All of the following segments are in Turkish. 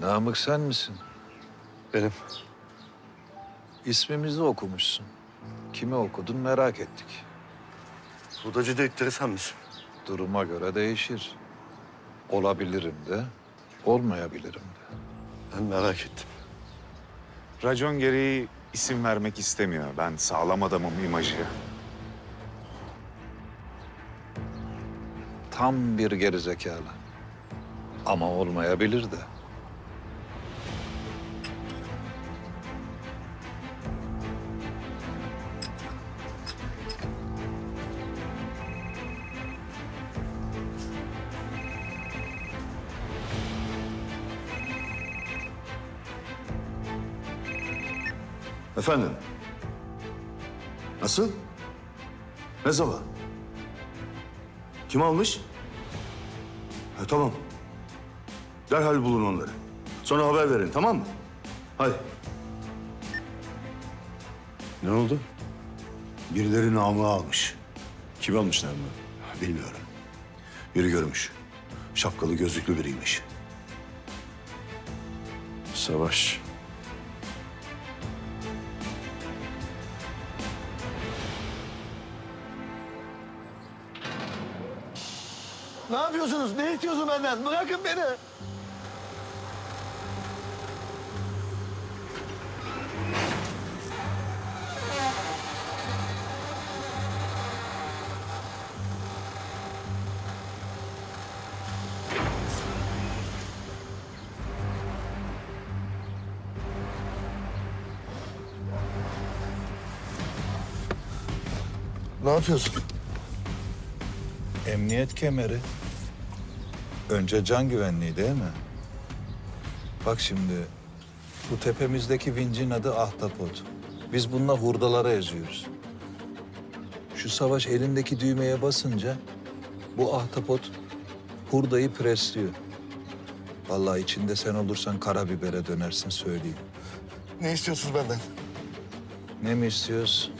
Namık sen misin? Benim. İsmimizi okumuşsun. Kimi okudun merak ettik. Budacı dedikleri sen misin? Duruma göre değişir. Olabilirim de, olmayabilirim de. Ben merak ettim. Racon gereği isim vermek istemiyor. Ben sağlam adamım imajı. Tam bir gerizekalı. Ama olmayabilir de. Efendim? Nasıl? Ne zaman? Kim almış? Ha, tamam. Derhal bulun onları. Sonra haber verin tamam mı? Hadi. Ne oldu? Birileri namı almış. Kim almış namı? Bilmiyorum. Biri görmüş. Şapkalı gözlüklü biriymiş. Savaş. Ne yapıyorsunuz? Ne istiyorsun benden? Bırakın beni. Ne yapıyorsun? Emniyet kemeri. Önce can güvenliği değil mi? Bak şimdi, bu tepemizdeki vincin adı Ahtapot. Biz bununla hurdalara eziyoruz. Şu savaş elindeki düğmeye basınca bu ahtapot hurdayı presliyor. Vallahi içinde sen olursan karabibere dönersin söyleyeyim. Ne istiyorsunuz benden? Ne mi istiyoruz?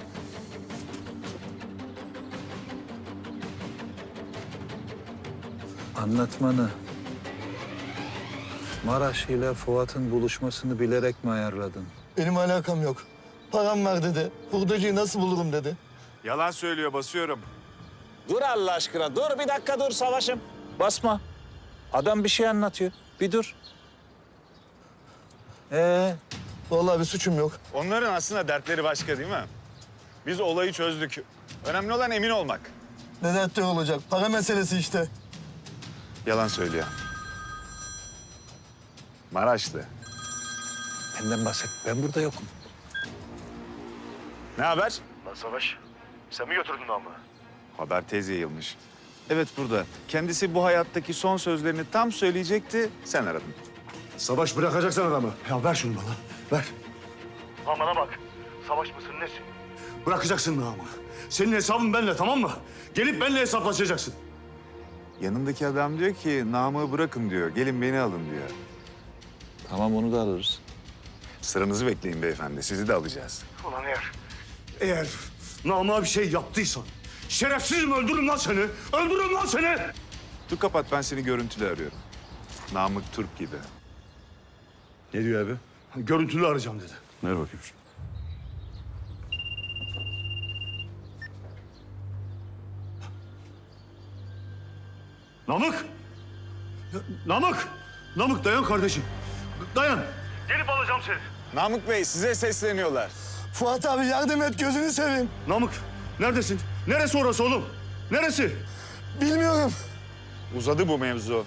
Anlatmanı. Maraş ile Fuat'ın buluşmasını bilerek mi ayarladın? Benim alakam yok. Param var dedi. Hurdacıyı nasıl bulurum dedi. Yalan söylüyor basıyorum. Dur Allah aşkına, dur bir dakika dur Savaş'ım. Basma. Adam bir şey anlatıyor. Bir dur. Ee, Vallahi bir suçum yok. Onların aslında dertleri başka değil mi? Biz olayı çözdük. Önemli olan emin olmak. Ne dertleri olacak? Para meselesi işte. Yalan söylüyor. Maraşlı. benden bahset. Ben burada yokum. Ne haber? Lan Savaş, sen mi götürdün namı? Haber tez yayılmış. Evet burada. Kendisi bu hayattaki son sözlerini tam söyleyecekti. Sen aradın. Savaş bırakacaksın adamı. Ya ver şunu bana, ver. Lan bana bak. Savaş mısın nesin? Bırakacaksın namı. Senin hesabın benimle tamam mı? Gelip benimle hesaplaşacaksın. Yanındaki adam diyor ki namı bırakın diyor. Gelin beni alın diyor. Tamam onu da alırız. Sıranızı bekleyin beyefendi. Sizi de alacağız. Ulan eğer Eğer namığa bir şey yaptıysan, şerefsizim öldürürüm lan seni. Öldürürüm lan seni. Dur kapat ben seni görüntülü arıyorum. Namık Türk gibi. Ne diyor abi? Görüntülü arayacağım dedi. Ver bakayım şunu. Namık! Namık! Namık dayan kardeşim. Dayan. gelip alacağım seni. Namık Bey size sesleniyorlar. Fuat abi yardım et gözünü seveyim. Namık neredesin? Neresi orası oğlum? Neresi? Bilmiyorum. Uzadı bu mevzu.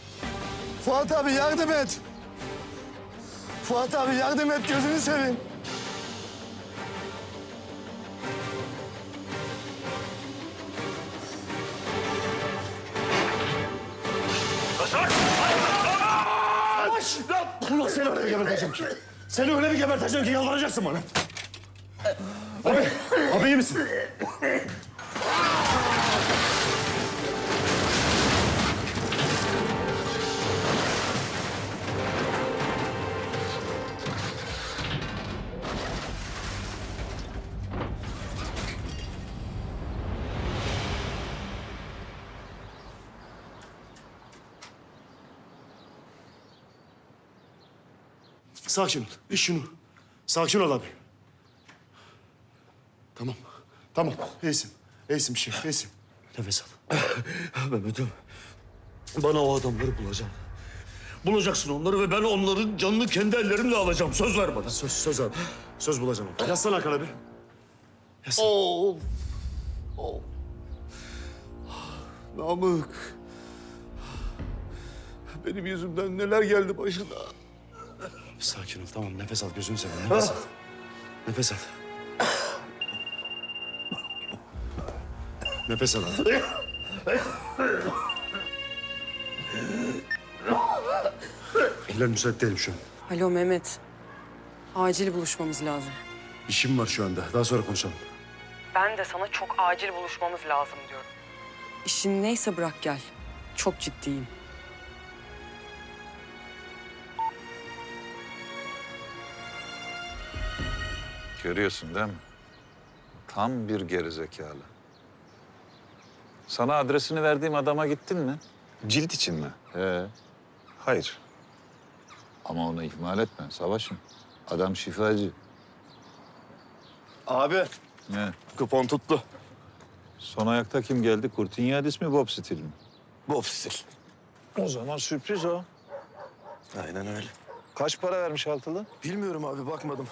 Fuat abi yardım et. Fuat abi yardım et gözünü seveyim. Ulan seni öyle bir geberteceğim ki. Seni öyle bir geberteceğim ki yalvaracaksın bana. Abi, abi iyi misin? Sakin ol. İç şunu. Sakin ol abi. Tamam. Tamam. İyisin. İyisin bir şey. İyisin. Nefes al. Mehmet'im, bana o adamları bulacağım. Bulacaksın onları ve ben onların canını kendi ellerimle alacağım. Söz ver bana. Söz, söz abi. Söz bulacağım. Yazsana Hakan abi. Yazsana. Oh. Oh. Namık. Benim yüzümden neler geldi başına. Sakin ol. Tamam. Nefes al. Gözünü seveyim. Nefes al. Nefes al. Nefes al abi. Eller müsait değilim şu an. Alo Mehmet. Acil buluşmamız lazım. İşim var şu anda. Daha sonra konuşalım. Ben de sana çok acil buluşmamız lazım diyorum. İşin neyse bırak gel. Çok ciddiyim. Görüyorsun değil mi? Tam bir gerizekalı. Sana adresini verdiğim adama gittin mi? Cilt için mi? He. Hayır. Ama onu ihmal etme Savaş'ım. Adam şifacı. Abi, Ne? kupon tuttu. Son ayakta kim geldi? Kurtinyadis mi Bob Stil mi? Bu ofistil. O zaman sürpriz o. Aynen öyle. Kaç para vermiş altılı? Bilmiyorum abi, bakmadım.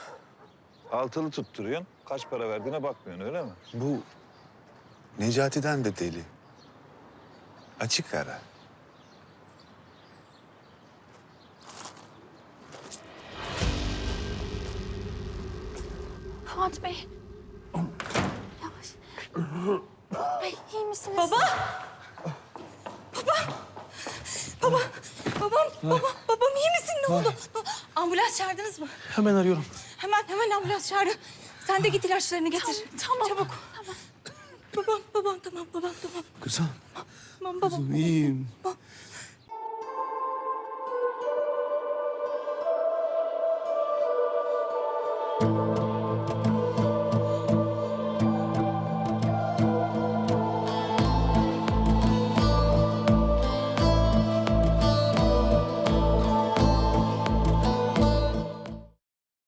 Altılı tutturuyorsun. Kaç para verdiğine bakmıyorsun öyle mi? Bu Necati'den de deli. Açık ara. Fuat Bey. Yavaş. Bey iyi misiniz? Baba! Babam, baba, babam iyi misin? Ne oldu? Ambulans çağırdınız mı? Hemen arıyorum. Hemen, ambulans çağırın. Sen de git ilaçlarını getir. Tamam. Çabuk. Tamam. Babam, babam, tamam, babam, tamam. Kızım, Tamam, babam. iyiyim. Babam,